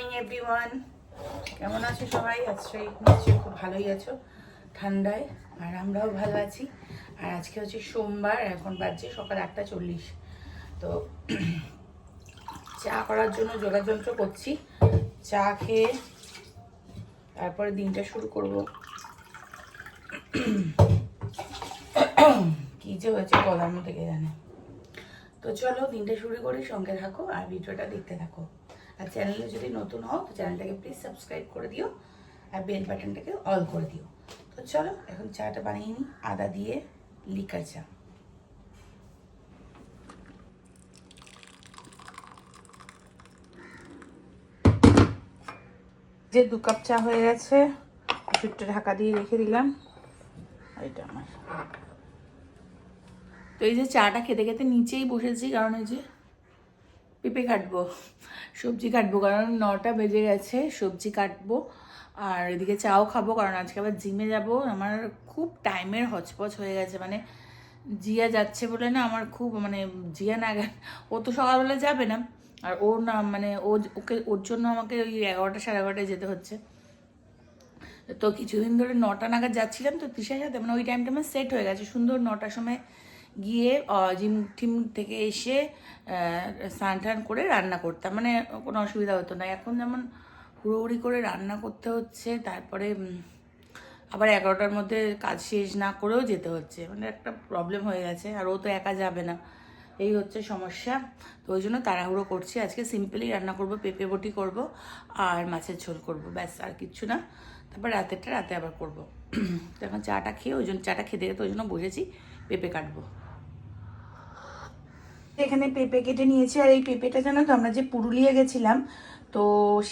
Morning everyone কেমন আছো সবাই? আজকে নিশ্চয়ই খুব ভালোই আছো, ঠান্ডায়, আর আমরাও ভালো আছি। আর আজকে হচ্ছে সোমবার এখন বাজছে সকাল আটটা চল্লিশ। তো চা করার জন্য যোগাযন্ত্র করছি। চা খেয়ে তারপরে দিনটা শুরু করব। কি যে হয়েছে গলার মধ্যে কে জানে। তো চলো দিনটা শুরু করি, সঙ্গে থাকো আর ভিডিওটা দেখতে থাকো। আর চ্যানেলে যদি নতুন হও, তো চ্যানেলটাকে প্লিজ সাবস্ক্রাইব করে দিও আর বেল বাটনটাকে অল করে দিও। তো চলো, এখন চাটা বানিয়ে নিই। আদা দিয়ে লিকার চা। যে দু কাপ চা হয়ে গেছে, একটু ঢাকা দিয়ে রেখে দিলাম। এটা আমার। তো এই যে চাটা খেতে খেতে নিচেই বসেছি, কারণ এই যে পেঁপে কাটবো, সবজি কাটবো, কারণ নটা বেজে গেছে, সবজি কাটবো। আর এদিকে চাও খাব, কারণ আজকে আবার জিমে যাব। আমার খুব টাইমের হচপচ হয়ে গেছে মানে জিয়া যাচ্ছে বলে না আমার খুব মানে জিয়া না ও তো সকালবেলা যাবে না। আর ও না মানে ও ওকে, ওর জন্য আমাকে ওই এগারোটা সাড়ে এগারোটায় যেতে হচ্ছে। তো কিছুদিন ধরে নটা নাগাদ যাচ্ছিলাম, তো তৃষার সাথে মানে ওই টাইমটা আমার সেট হয়ে গেছে। সুন্দর নটার সময় গিয়ে জিম টিম থেকে এসে স্নান টান করে রান্না করতাম। মানে কোনো অসুবিধা হতো না। এখন যেমন হুড়োহুড়ি করে রান্না করতে হচ্ছে, তারপরে আবার এগারোটার মধ্যে কাজ শেষ না করেও যেতে হচ্ছে। মানে একটা প্রবলেম হয়ে গেছে, আর ও তো একা যাবে না। এই হচ্ছে সমস্যা। তো ওই জন্য তাড়াহুড়ো করছি। আজকে সিম্পলি রান্না করব, পেঁপে বটি করব, আর মাছের ঝোল করব, ব্যাস, আর কিচ্ছু না। তারপর রাতেরটা রাতে আবার করব। তো এখন চাটা খেয়ে, ওই জন্য চাটা খেতে খেতে ওই জন্য বসেছি, পেঁপে কাটবো। এখানে পেঁপে কেটে নিয়েছি আর এই পেঁপেটা জানো তো আমরা যে পুরুলিয়া গেছিলাম তো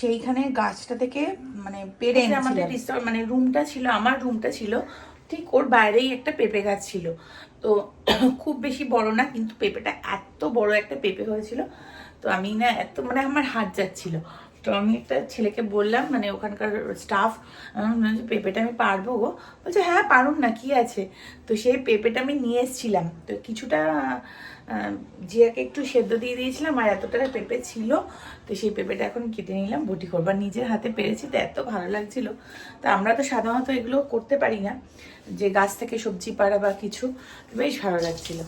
সেইখানে গাছটা থেকে মানে পেরে আমাদের রিসর্ট মানে রুমটা ছিল আমার রুমটা ছিল ঠিক ওর বাইরেই একটা পেঁপে গাছ ছিল। তো খুব বেশি বড় না কিন্তু পেঁপেটা এত বড় একটা পেঁপে হয়েছিল তো আমি না এত মানে আমার হাত যাচ্ছিল। তো আমি একটা ছেলেকে বললাম মানে ওখানকার স্টাফ পেঁপেটা আমি পারব গো? বলছে হ্যাঁ পারুন না কি আছে? তো সেই পেঁপেটা আমি নিয়ে এসেছিলাম। তো কিছুটা জিয়াকে একটু সেদ্ধ দিয়ে দিয়েছিলাম, আর এতটা পেঁপে ছিল। তো সেই পেঁপেটা এখন কেটে নিলাম, বটি করবার নিজের হাতে পেরেছি, তো এত ভালো লাগছিল। তো আমরা তো সাধারণত এগুলো করতে পারি না, যে গাছ থেকে সবজি পাড়া বা কিছু বেশ ভালো লাগছিল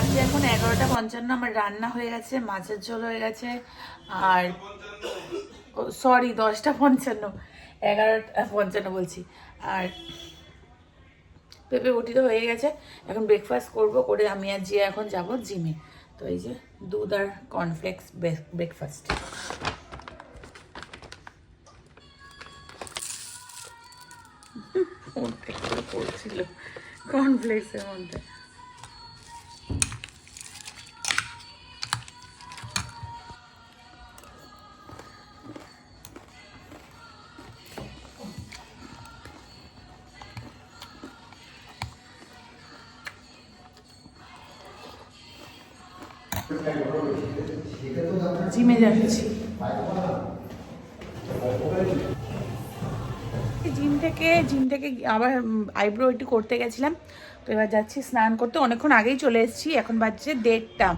আজকে এখন এগারোটা পঞ্চান্ন আমার রান্না হয়ে গেছে, মাছের ঝোল হয়ে গেছে, আর সরি দশটা পঞ্চান্ন, এগারোটা পঞ্চান্ন বলছি, আর পেঁপে বটি তো হয়ে গেছে, এখন ব্রেকফাস্ট করব, করে আমি আর জিয়া এখন যাব জিমে তো এই যে দুধ আর কর্নফ্লেক্স ব্রেকফাস্ট পড়ছিল কর্নফ্লেক্সের মধ্যে। জিমে যাচ্ছি জিম থেকে জিম থেকে আবার আইব্রো একটু করতে গেছিলাম। তো এবার যাচ্ছি স্নান করতে। অনেকক্ষণ আগেই চলে এসেছি। এখন বাজছে দেড়টা।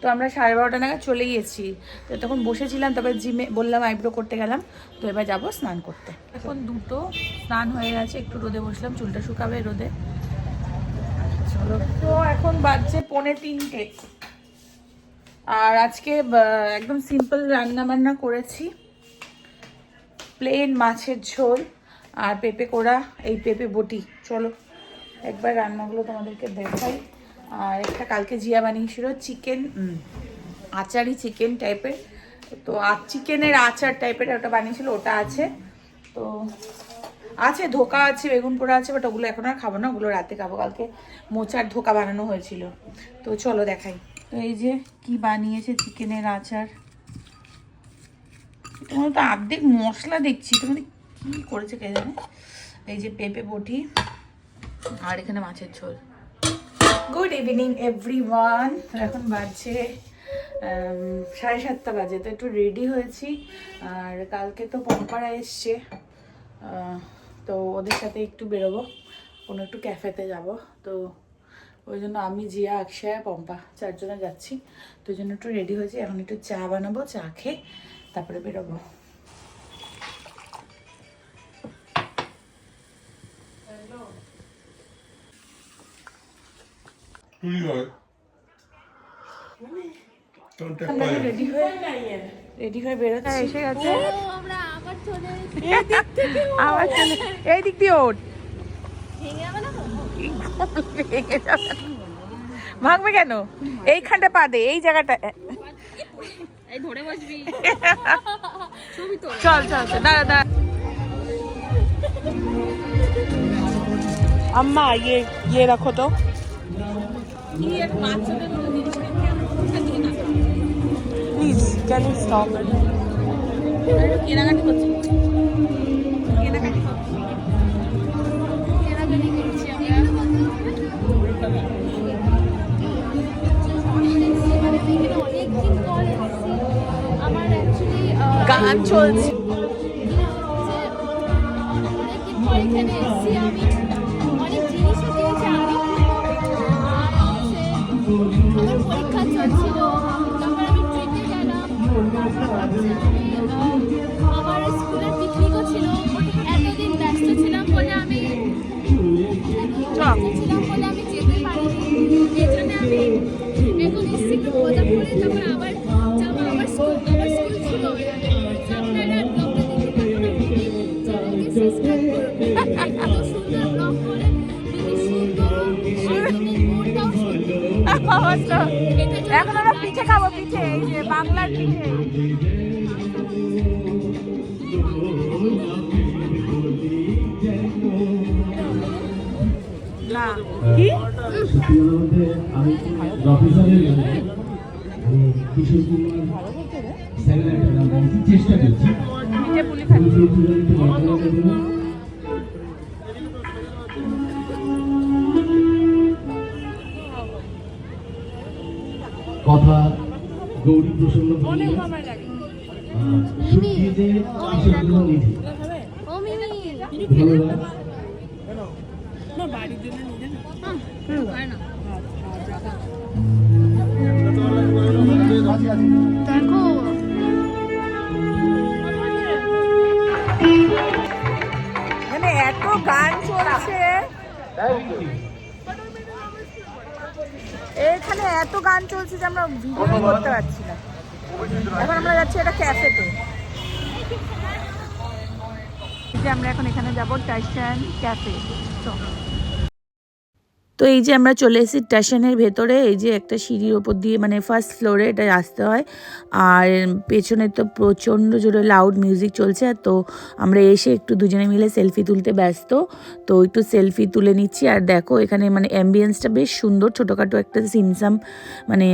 তো আমরা সাড়ে বারোটা নাগাদ চলেই এসেছি তো তখন বসেছিলাম, তারপর জিমে বললাম আইব্রো করতে গেলাম। তো এবার যাব স্নান করতে। এখন দুটো, স্নান হয়ে গেছে। একটু রোদে বসলাম, চুলটা শুকাবে রোদে। চলো। তো এখন বাজছে পৌনে তিনটে। আর আজকে একদম সিম্পল রান্না বান্না করেছি। প্লেন মাছের ঝোল আর পেঁপে কোড়া, এই পেঁপে বটি। চলো, একবার রান্নাগুলো তোমাদেরকে দেখাই। আর একটা কালকে জিয়া বানিয়েছিল চিকেন আচারি চিকেন টাইপের। তো আর চিকেনের আচার টাইপের ওটা বানিয়েছিল, ওটা আছে। তো আছে, ধোকা আছে, বেগুন পোড়া আছে বাট ওগুলো এখন আর খাব না, ওগুলো রাতে খাব। কালকে মোচার ধোকা বানানো হয়েছিল। তো চলো দেখাই। তো এই যে কি বানিয়েছে চিকেনের আচার। তোমার তো অর্ধেক মশলা দেখছি তুমি কি করেছে কে জানে। এই যে পেঁপে বটি আর এখানে মাছের ঝোল। গুড ইভিনিং এভরি ওয়ান এখন বাজছে সাড়ে সাতটা বাজে, তো একটু রেডি হয়েছি। আর কালকে তো পম্পারা এসছে। তো ওদের সাথে একটু বেরোবো, কোনো একটু ক্যাফেতে যাব। তো ওই জন্য আমি জিয়া আকশায়া পম্পা চারজনে যাচ্ছি। তো ওই জন্য একটু রেডি হয়েছি। এখন একটু চা বানাবো চা খেয়ে তারপরে বেরোবো। রেডি হয়ে। রেডি হয়ে বেরোচ্ছি। এসে গেছে। আবার চলে এসেছি। আবার চলে এই দিক দিয়ে ওঠ। ভেঙে যাবে না তো? ভাঙবে কেন? এইখানটা পা দে এই জায়গাটা। চল চল দাঁড়া দাঁড়া। আম্মা ইয়ে ইয়ে রাখো তো। Please can you stop it করছি। আমি আহ, আমার আমি ছিলাম বলে আমি যেতে পারিনি এই জন্য আমি এখন এসেছি একটু মজা তারপর আবার সুন্দর এখন আমরা পিঠে খাব পিঠে এই যে বাংলার পিঠে। না। কি? আমি কিশোর কুমার স্যারের একটা নাম বলছি, চেষ্টা করছি কথা গৌরী প্রসন্ন নিধি। ধন্যবাদ। হুম পারে না দেখো। মানে এত গান চলছে। এখানে এত গান চলছে যে আমরা ভিডিও করতে পারছি না। এখন আমরা যাচ্ছি এটা ক্যাফেতে। যে আমরা এখন এখানে যাব টাইসান ক্যাফে তো তো এই যে আমরা চলে এসেছি স্টেশনের ভেতরে, এই যে একটা সিঁড়ির ওপর দিয়ে মানে ফার্স্ট ফ্লোরে এটা আসতে হয়। আর পেছনে তো প্রচণ্ড জোরে লাউড মিউজিক চলছে, তো আমরা এসে একটু দুজনে মিলে সেলফি তুলতে ব্যস্ত। তো একটু সেলফি তুলে নিচ্ছি। আর দেখো, এখানে মানে অ্যাম্বিয়েন্সটা বেশ সুন্দর, ছোটোখাটো একটা সিমসাম মানে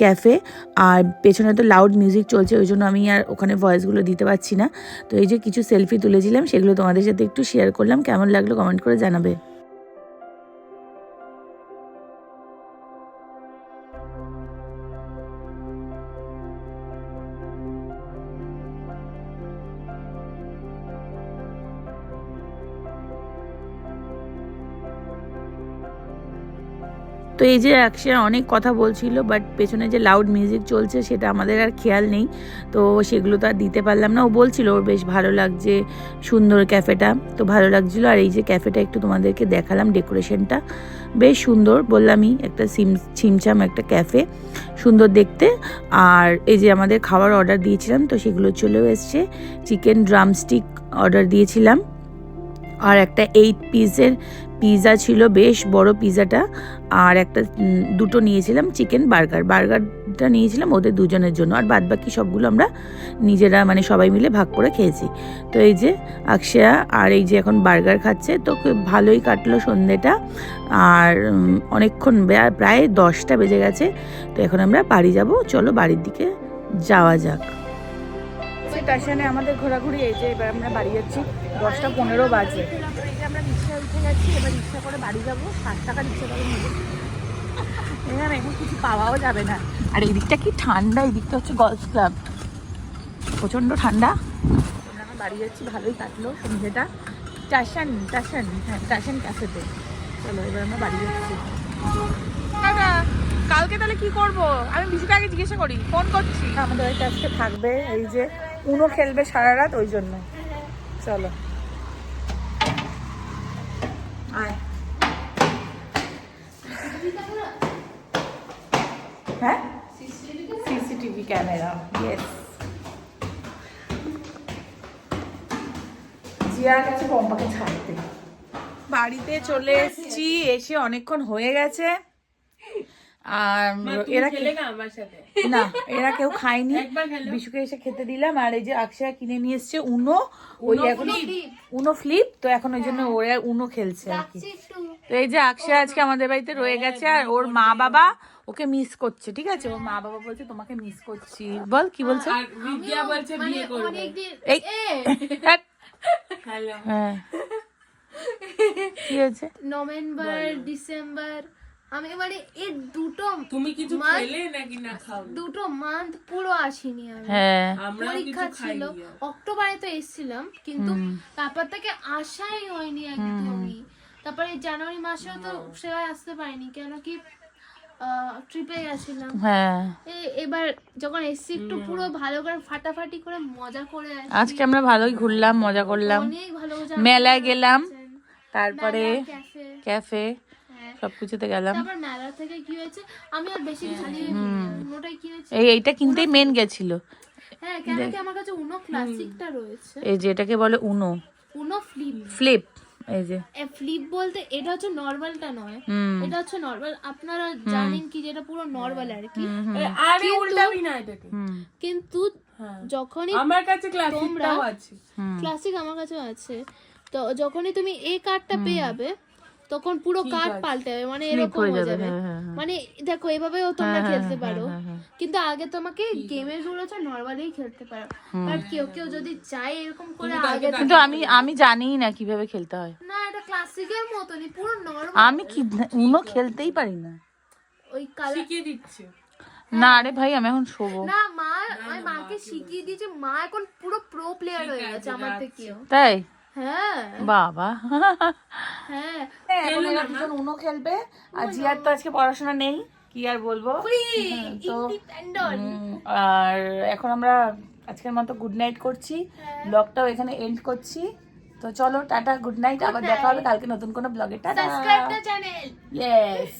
ক্যাফে আর পেছনে তো লাউড মিউজিক চলছে, ওই জন্য আমি আর ওখানে ভয়েসগুলো দিতে পারছি না। তো এই যে কিছু সেলফি তুলেছিলাম, সেগুলো তোমাদের সাথে একটু শেয়ার করলাম। কেমন লাগল কমেন্ট করে জানাবে। তো এই যে অ্যাকশন অনেক কথা বলছিল বাট পেছনে যে লাউড মিউজিক চলছে সেটা আমাদের আর খেয়াল নেই। তো সেগুলো তো আর দিতে পারলাম না। ও বলছিল, ওর বেশ ভালো লাগছে সুন্দর ক্যাফেটা। তো ভালো লাগছিল। আর এই যে ক্যাফেটা একটু তোমাদেরকে দেখালাম ডেকোরেশনটা। বেশ সুন্দর, বললামই, একটা সিম, ছিমছাম একটা ক্যাফে। সুন্দর দেখতে। আর এই যে আমাদের খাবার অর্ডার দিয়েছিলাম, তো সেগুলো চলেও এসছে। চিকেন ড্রামস্টিক অর্ডার দিয়েছিলাম। আর একটা এইট পিসের পিৎজা ছিল, বেশ বড় পিৎজাটা আর একটা দুটো নিয়েছিলাম চিকেন বার্গার বার্গারটা নিয়েছিলাম ওদের দুজনের জন্য। আর বাদ বাকি সবগুলো আমরা নিজেরা মানে সবাই মিলে ভাগ করে খেয়েছি। তো এই যে আকশয়া আর এই যে এখন বার্গার খাচ্ছে, তো ভালোই কাটলো সন্ধেটা। আর অনেকক্ষণ প্রায় দশটা বেজে গেছে। তো এখন আমরা বাড়ি যাব। চলো বাড়ির দিকে যাওয়া যাক। স্টেশনে আমাদের ঘোরাঘুরি এই যে এবার আমরা বাড়ি যাচ্ছি দশটা পনেরো বাজে। এই যে আমরা রিক্সা উঠে গেছি এবার রিক্সা করে বাড়ি যাব ষাট টাকা রিক্সা করে নেব। এখানে এখন কিছু পাওয়াও যাবে না। আর এই দিকটা কি ঠান্ডা এই দিকটা হচ্ছে গলফ ক্লাব। প্রচণ্ড ঠান্ডা। আমরা বাড়ি যাচ্ছি ভালোই কাটলো সন্ধ্যেটা স্টেশন স্টেশন হ্যাঁ স্টেশন ক্যাফেতে। চলো এবার আমরা বাড়ি যাচ্ছি। দাদা কালকে তাহলে কি করব? আমি বিশুকে আগে জিজ্ঞাসা করি ফোন করছি। আমাদের আজকে থাকবে এই যে উনো খেলবে সারা রাত ওই জন্য। চলো। আয়। হ্যাঁ? CCTV camera. ইয়েস জিয়া গেছে পম্পাকে ছাড়তে। বাড়িতে চলে এসেছি এসে অনেকক্ষণ হয়ে গেছে। আর এরা কি- না এরা কেউ খায়নি। বিশুকে এসে খেতে দিলাম আর এই যে আকশা কিনে নিয়ে এসছে উনো ওই এখন উনো ফ্লিপ তো এখন ওই জন্য ওরা উনো খেলছে আর কি। তো এই যে আকশা আজকে আমাদের বাড়িতে রয়ে গেছে আর ওর মা বাবা ওকে মিস করছে ঠিক আছে? ওর মা বাবা বলছে তোমাকে মিস করছি। বল কি বলছে? আর বিদ্যা বলছে মানে হ্যাঁ। কি হয়েছে? নভেম্বর ডিসেম্বর আমি মানে এই দুটো তুমি কিছু খেলে নাকি না খাও? দুটো মান্থ পুরো আসিনি আমি। হ্যাঁ। পরীক্ষা ছিল। অক্টোবরে তো এসেছিলাম কিন্তু তারপর থেকে আসাই হয়নি একদমই তারপরে জানুয়ারি মাসেও তো সেভাবে আসতে পারিনি কেন কি ট্রিপে গেছিলাম। হ্যাঁ। এবার যখন এসছি একটু পুরো ভালো করে ফাটাফাটি করে মজা করে আজকে আমরা ভালোই ঘুরলাম মজা করলাম। অনেক ভালো মেলায় গেলাম তারপরে ক্যাফে। সবকিছুতে গেলাম। মেলা থেকে কি হয়েছে? আমি আর বেশি কিনেছি এই এইটা কিনতেই মেন গেছিল। হ্যাঁ কেন কি আমার কাছে উনো ক্লাসিকটা রয়েছে? এই যে এটাকে বলে উনো। উনো ফ্লিপ ফ্লিপ এই যে। ফ্লিপ বলতে এটা হচ্ছে নর্মালটা নয়। এটা হচ্ছে নর্মাল আপনারা জানেন কি যেটা পুরো নর্মাল আর কি? আরে উল্টাবি না এটাকে। কিন্তু হ্যাঁ। যখনই আমার কাছে তোমরা- ক্লাসিকটাও আছে ক্লাসিক আমার কাছেও আছে। তো যখনই তুমি এই কার্ডটা পেয়ে যাবে তখন পুরো কার্ড পাল্টে যাবে মানে এরকম হয়ে যাবে, হ্যাঁ, হ্যাঁ, হ্যাঁ। মানে দেখো এভাবেও তোমরা খেলতে পারো। কিন্তু আগে তোমাকে গেমের রুল হচ্ছে নর্মালি খেলতে পারো। আর কেউ কেউ যদি চায় এরকম করে আগে কিন্তু আমি আমি জানি না কীভাবে খেলতে হয়। না এটা ক্লাসিকের মতনই পুরো নর্মাল আমি কি উনো খেলতেই পারি না। ওই কালার শিখিয়ে দিচ্ছে। না আরে ভাই আমি এখন শোবো। না মা আমি মাকে শিখিয়ে দিয়েছে মা এখন পুরো প্রো প্লেয়ার হয়ে গেছে আমার থেকেও। তাই? বাবা। হ্যাঁ। এখন এরা দুজন উনো খেলবে। আর জিয়ার তো আজকে পড়াশোনা নেই কি আর বলব? হ্যাঁ, তো আর এখন আমরা আজকের মতো গুড নাইট করছি। ব্লগটাও এখানে এন্ড করছি। তো চলো টাটা গুড নাইট আবার দেখা হবে কালকে নতুন কোনো ব্লগে টাটা। Channel yes